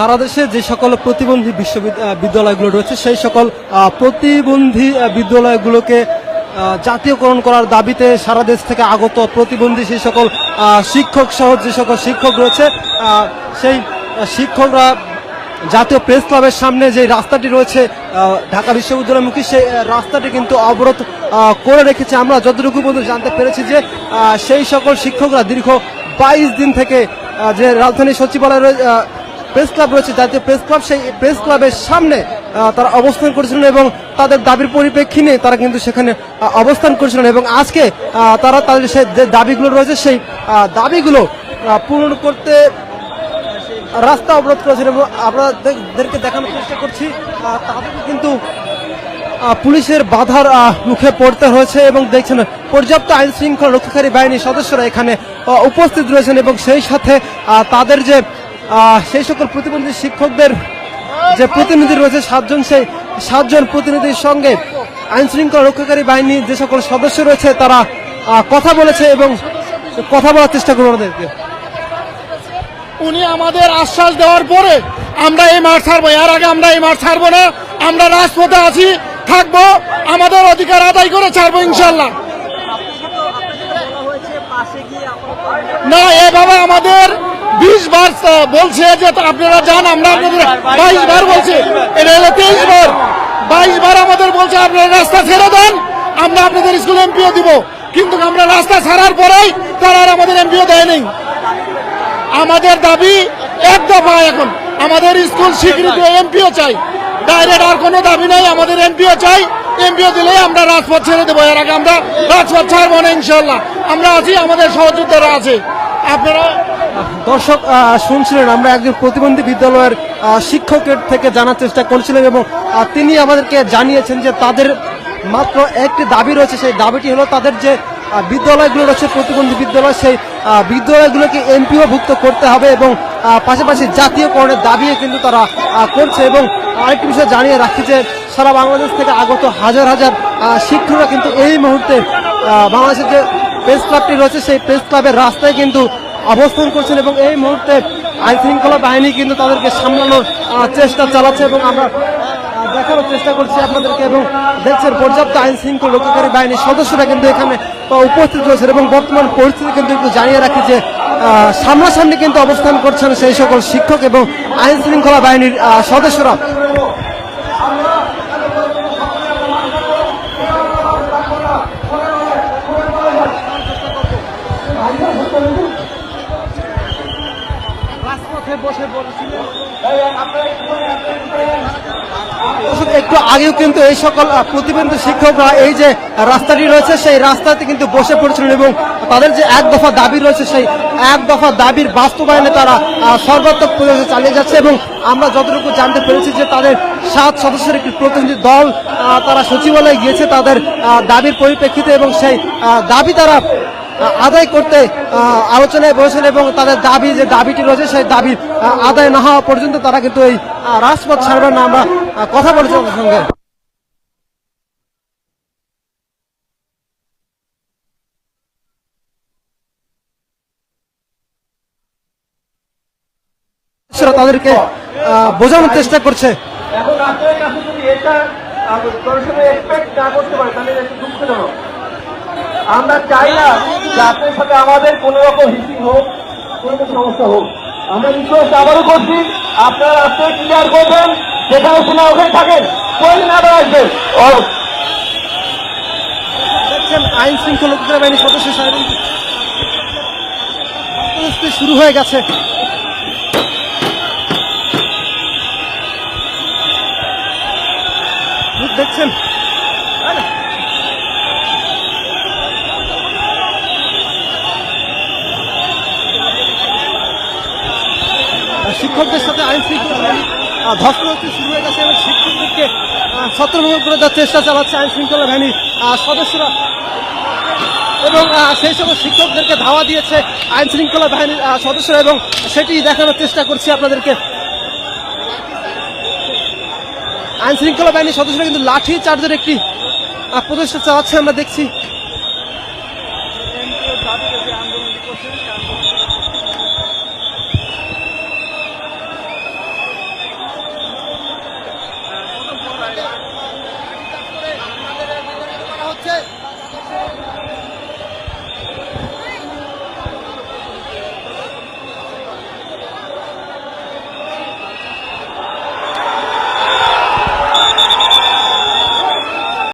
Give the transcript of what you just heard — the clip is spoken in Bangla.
সারা দেশে যে সকল প্রতিবন্ধী বিশ্ববিদ্যালয়গুলো রয়েছে, সেই সকল প্রতিবন্ধী বিদ্যালয়গুলোকে জাতীয়করণ করার দাবিতে সারা দেশ থেকে আগত প্রতিবন্ধী সেই সকল শিক্ষক সহ যে সকল শিক্ষক রয়েছে সেই শিক্ষকরা জাতীয় প্রেস ক্লাবের সামনে যে রাস্তাটি রয়েছে ঢাকা বিশ্ববিদ্যালয়মুখী, সেই রাস্তাটি কিন্তু অবরোধ করে রেখেছে। আমরা যতটুকু পর্যন্ত জানতে পেরেছি যে সেই সকল শিক্ষকরা দীর্ঘ বাইশ দিন থেকে যে রাজধানী সচিবালয় প্রেস ক্লাব রয়েছে, জাতীয় প্রেস ক্লাব, সেই প্রেস ক্লাবের সামনে তারা অবস্থান করেছিলেন এবং তাদের দাবির পরিপ্রেক্ষী নিয়ে তারা কিন্তু সেখানে অবস্থান করেছিলেন এবং আজকে তারা তাদের সে যে দাবিগুলো রয়েছে, সেই দাবিগুলো পূরণ করতে রাস্তা অবরোধ করেছেন এবং আপনাদেরকে দেখানোর চেষ্টা করছি তাদেরকে কিন্তু পুলিশের বাধার মুখে পড়তে হয়েছে এবং দেখছেন, পর্যাপ্ত আইন শৃঙ্খলা রক্ষাকারী বাহিনীর সদস্যরা এখানে উপস্থিত রয়েছেন এবং সেই সাথে তাদের যে সেই সকল প্রতিবন্ধী শিক্ষকদের যে প্রতিনিধি রয়েছে সাতজন সেই সাতজন প্রতিনিধির সঙ্গে আইন শৃঙ্খলা রক্ষাকারী বাহিনীর যে সকল সদস্য রয়েছে তারা কথা বলেছে এবং কথা বলার চেষ্টা করব আমাদেরকে উনি আমাদের আশ্বাস দেওয়ার পরে আমরা এই মাঠ ছাড়বো এর আগে আমরা এই মাঠ ছাড়বো না আমরা রাজপথে আছি থাকব আমাদের অধিকার আদায় করে ছাড়বো ইনশাল্লাহ না এভাবে আমাদের বিশ বার বলছে যে আপনারা যান আমরা আপনাদের বাইশ বার বলছি। এটা হলো তেইশ বার। বাইশ বার আমাদের বলছে আপনারা রাস্তা ছেড়ে দেন আমরা আপনাদের স্কুল এমপিও দিব। কিন্তু আমরা রাস্তা ছাড়ার পরেই তারা আর আমাদের এমপিও দেয়নি আমাদের দাবি এক দফা এখন আমাদের স্কুল স্বীকৃতি এমপিও চাই। ডাইরেক্ট আর কোনো দাবি নাই আমাদের এমপিও চাই। এমপিও দিলে আমরা রাজপথ ছেড়ে দেবো। এর আগে আমরা রাজপথ ছাড়বো না ইনশাল্লাহ আমরা আছি আমাদের সহযোদ্ধারা আছে। আপনারা দর্শক শুনছিলেন, আমরা একজন প্রতিবন্ধী বিদ্যালয়ের শিক্ষকের থেকে জানার চেষ্টা করছিলেন এবং তিনি আমাদেরকে জানিয়েছেন যে তাদের মাত্র একটি দাবি রয়েছে, সেই দাবিটি হলো তাদের যে বিদ্যালয়গুলো রয়েছে, প্রতিবন্ধী বিদ্যালয়, সেই বিদ্যালয়গুলোকে এমপিও ভুক্ত করতে হবে এবং পাশাপাশি জাতীয়করণের দাবিও কিন্তু তারা করছে এবং আরেকটি বিষয় জানিয়ে রাখি যে সারা বাংলাদেশ থেকে আগত হাজার হাজার শিক্ষকরা কিন্তু এই মুহূর্তে বাংলাদেশের যে প্রেস ক্লাবটি রয়েছে, সেই প্রেস ক্লাবের রাস্তায় কিন্তু অবস্থান করছেন এবং এই মুহূর্তে আইন শৃঙ্খলা বাহিনী কিন্তু তাদেরকে সামলানোর চেষ্টা চালাচ্ছে এবং আমরা দেখানোর চেষ্টা করছি আপনাদেরকে এবং দেখছেন পর্যাপ্ত আইন শৃঙ্খলা রক্ষাকারী বাহিনীর সদস্যরা কিন্তু এখানে উপস্থিত রয়েছেন এবং বর্তমান পরিস্থিতি কিন্তু একটু জানিয়ে রাখি যে সামনাসামনি কিন্তু অবস্থান করছেন সেই সকল শিক্ষক এবং আইন শৃঙ্খলা বাহিনীর সদস্যরা রাজপথে একটু আগেও কিন্তু এই সকল প্রতিবন্ধী শিক্ষকরা এই যে রাস্তাটি রয়েছে, সেই রাস্তাতে কিন্তু বসে পড়েছিলেন এবং তাদের যে এক দফা দাবি রয়েছে, সেই এক দফা দাবির বাস্তবায়নে তারা সর্বাত্মক প্রয়াসে চালিয়ে যাচ্ছে এবং আমরা যতটুকু জানতে পেরেছি যে তাদের সাত সদস্যের একটি প্রতিনিধি দল তারা সচিবালয়ে গিয়েছে তাদের দাবির পরিপ্রেক্ষিতে এবং সেই দাবি তারা আদায় করতে আলোচনায় বসেছেন এবং তাদের দাবি, যে দাবিটি রয়েছে, সেই দাবি আদায় না হওয়া পর্যন্ত তারা কিন্তু এই রাজপথ ছাড়বেন না। আমরা কথা বলেছি ওদের সঙ্গে। তাদেরকে বোঝানোর চেষ্টা করছে। এখন কাছে যদি এটা এক্সপেক্ট না করতে পারে, তাহলে দুঃখজনক। আমরা চাই না যে আপনার সাথে আমাদের কোন রকম হিসিং হোক কোন রকম সমস্যা হোক। আমরা রিকোয়েস্ট আবারও করছি। আপনারা রাস্তা ক্লিয়ার করবেন যেখানে শোনা ওখানে থাকেন কোনদিন আবার আসবেন ও দেখছেন আইন শৃঙ্খলা রক্ষা বাহিনীর সদস্য শুরু হয়ে গেছে। দেখছেন? শিক্ষকদের সাথে আইন শৃঙ্খলা ধস্তাধস্তি শুরু হয়ে গেছে এবং শিক্ষকদেরকে ছত্রভঙ্গ করে দেওয়ার চেষ্টা চালাচ্ছে আইন শৃঙ্খলা বাহিনীর সদস্যরা। এবং সেই সকল শিক্ষকদেরকে ধাওয়া দিয়েছে আইন শৃঙ্খলা বাহিনীর সদস্যরা এবং সেটি দেখানোর চেষ্টা করছি আপনাদেরকে। আইন শৃঙ্খলা বাহিনীর সদস্যরা কিন্তু লাঠি চার্জের একটি প্রচেষ্টা চালাচ্ছে, আমরা দেখছি।